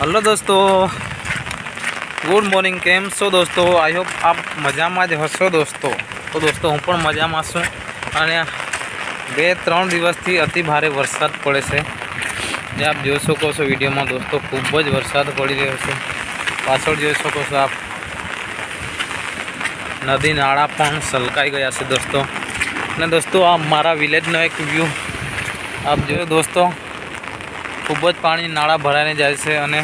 Hello દોસ્તો. Good morning કેમ છો દોસ્તો? આઈ હોપ આપ મજામાં જ હશો દોસ્તો. તો દોસ્તો, હું પણ મજામાં છું. અને બે ત્રણ દિવસથી અતિ ભારે વરસાદ પડે છે. જે આપ જોઈ શકો છો વિડીયોમાં દોસ્તો, ખૂબ જ વરસાદ પડી રહ્યો છે. પાછળ જોઈ શકો છો આપ. નદી નાળા પણ સલકાઈ ગયા છે દોસ્તો. અને દોસ્તો, આ મારા વિલેજનો એક વ્યૂ આપ જોયો દોસ્તો? ખૂબ જ પાણી નાળા ભરાઈને જાય છે અને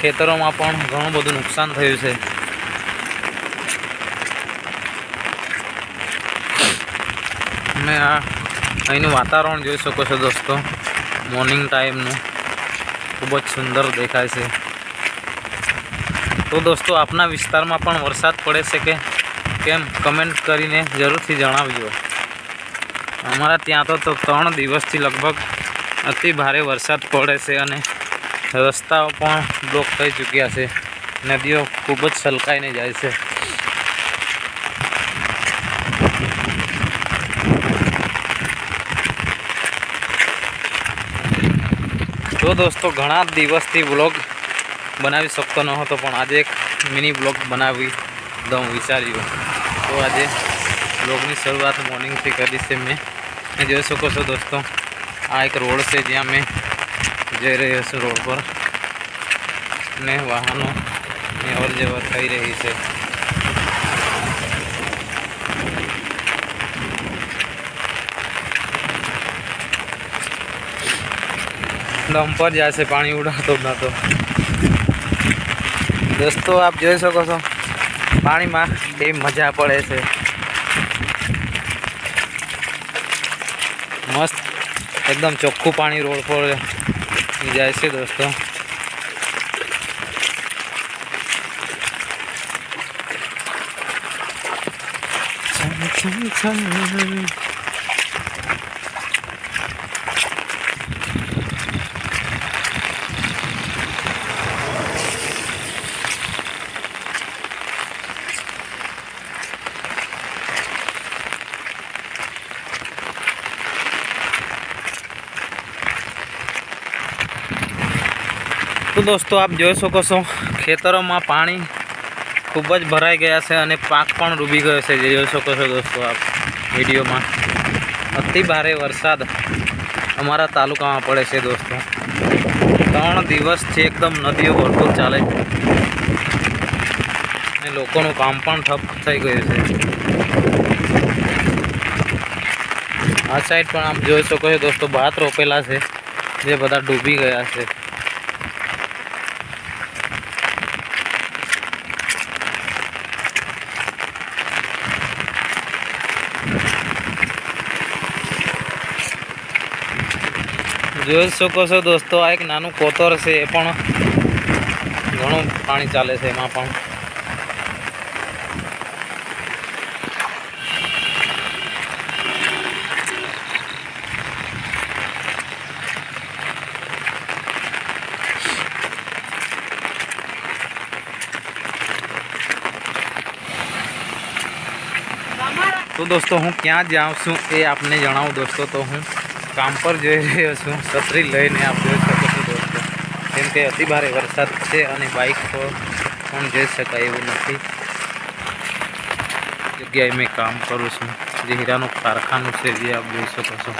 ખેતરોમાં પણ ઘણું બધું નુકસાન થયું છે. અને આ અહીંનું વાતાવરણ જોઈ શકો છો દોસ્તો. મોર્નિંગ ટાઈમનું ખૂબ જ સુંદર દેખાય છે. તો દોસ્તો, આપના વિસ્તારમાં પણ વરસાદ પડે છે કે કેમ? કમેન્ટ કરીને જરૂરથી જણાવજો. અમારા ત્યાં તો તો ત્રણ દિવસથી લગભગ અતિ ભારે વરસાદ પડે છે અને રસ્તાઓ પણ બ્લોક થઈ ચૂક્યા છે. નદીઓ ખૂબ જ છલકાઈને જાય છે. તો દોસ્તો, ઘણા દિવસથી બ્લોગ બનાવી શકતો ન હતો પણ આજે એક મિની બ્લોગ બનાવી દઉં વિચાર્યું. તો આજે બ્લોગની શરૂઆત મોર્નિંગથી કરી છે મેં. જોઈ શકો છો દોસ્તો આ એક રોડ છે જ્યાં મેં જઈ રહ્યો છું રોડ પર. ને વાહનો અવર જવર થઈ રહી છે. ડમ્પર જાય છે પાણી ઉડાતો જ નહોતો દોસ્તો આપ જોઈ શકો છો. પાણીમાં બે મજા પડે છે. મસ્ત એકદમ ચોખ્ખું પાણી રોડ પર જાય છે દોસ્તો. છમ છમ તો દોસ્તો, આપ જોઈ શકો છો, ખેતરોમાં પાણી ખૂબ જ ભરાઈ ગયા છે અને પાક પણ ડૂબી ગયો છે. જે જોઈ શકો છો દોસ્તો આપ, વિડીયોમાં. અતિ ભારે વરસાદ અમારા તાલુકામાં પડે છે દોસ્તો. ત્રણ દિવસથી એકદમ નદીઓ ભરપૂર ચાલે અને લોકોનું કામ પણ ઠપ થઈ ગયું છે. આ સાઈડ પણ આપ જોઈ શકો છો દોસ્તો, ભાત રોપેલા છે, જે બધા ડૂબી ગયા છે. જોઈ શકો છો દોસ્તો, આ એક નાનું કોતર છે, એ પણ ઘણું પાણી ચાલે છે એમાં પણ. તો દોસ્તો, હું ક્યાં જાઉં છું એ આપને જણાવું દોસ્તો, તો હું કામ પર જઈ રહ્યો છું. છત્રી લઈને આપ જોઈ શકો છો દોસ્તો. કેમ કે અતિ ભારે વરસાદ છે અને બાઇક પર પણ જઈ શકાય એવું નથી. જગ્યાએ મેં કામ કરું છું. જે હીરાનું કારખાનું છે, જે આપ જોઈ શકો છો.